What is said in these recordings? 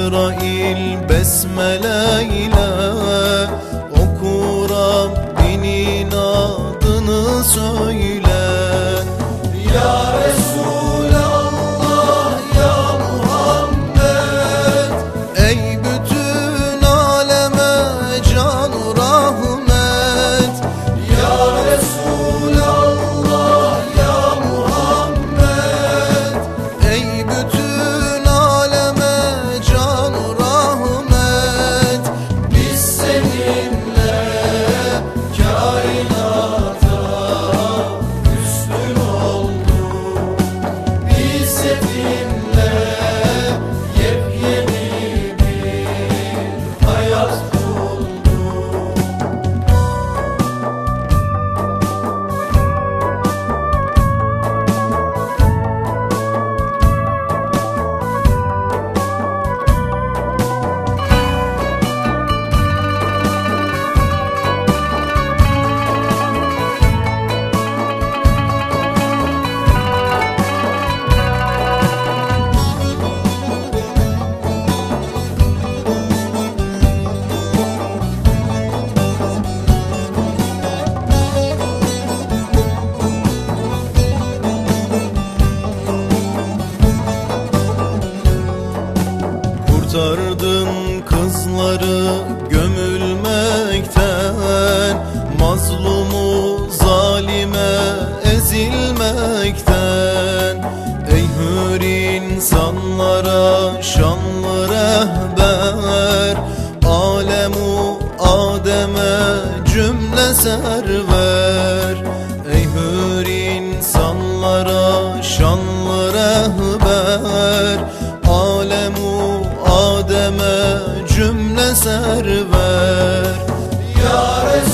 Cebrail besmele ile Oku Rabbinin adını söyle. Adem'e cümle server Ey hür insanlara şanlı rehber. Alemu Adem'e cümle server Ya Resul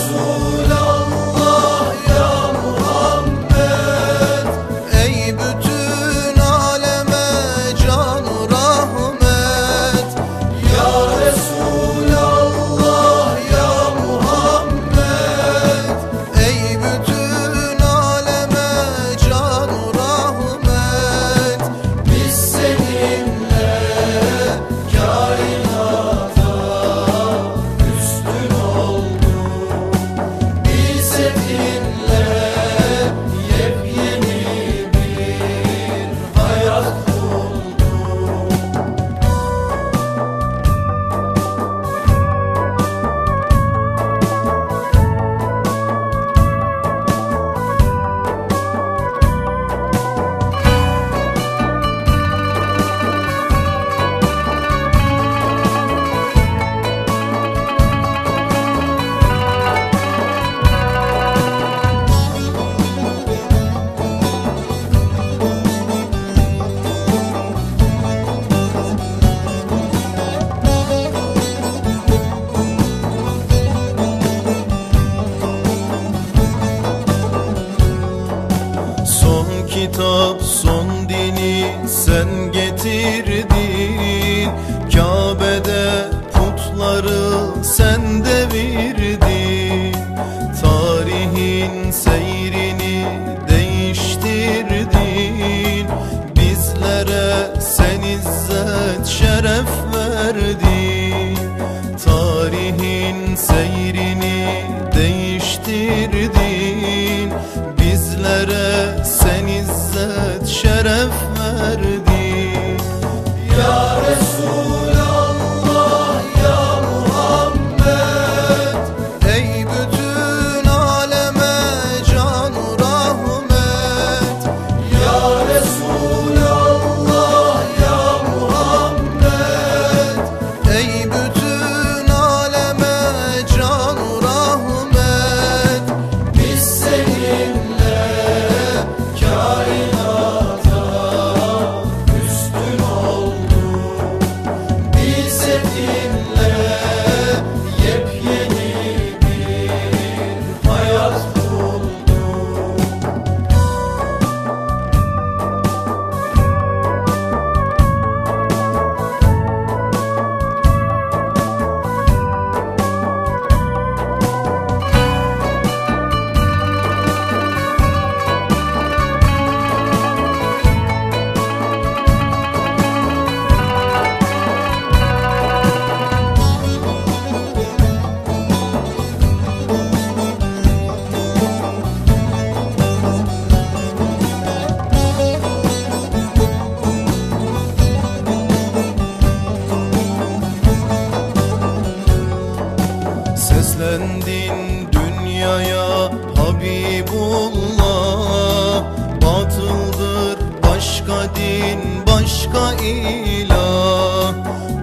başka din başka ilah.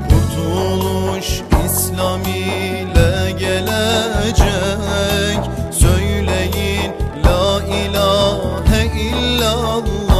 Kurtuluş İslam ile gelecek. Söyleyin la ilahe illallah.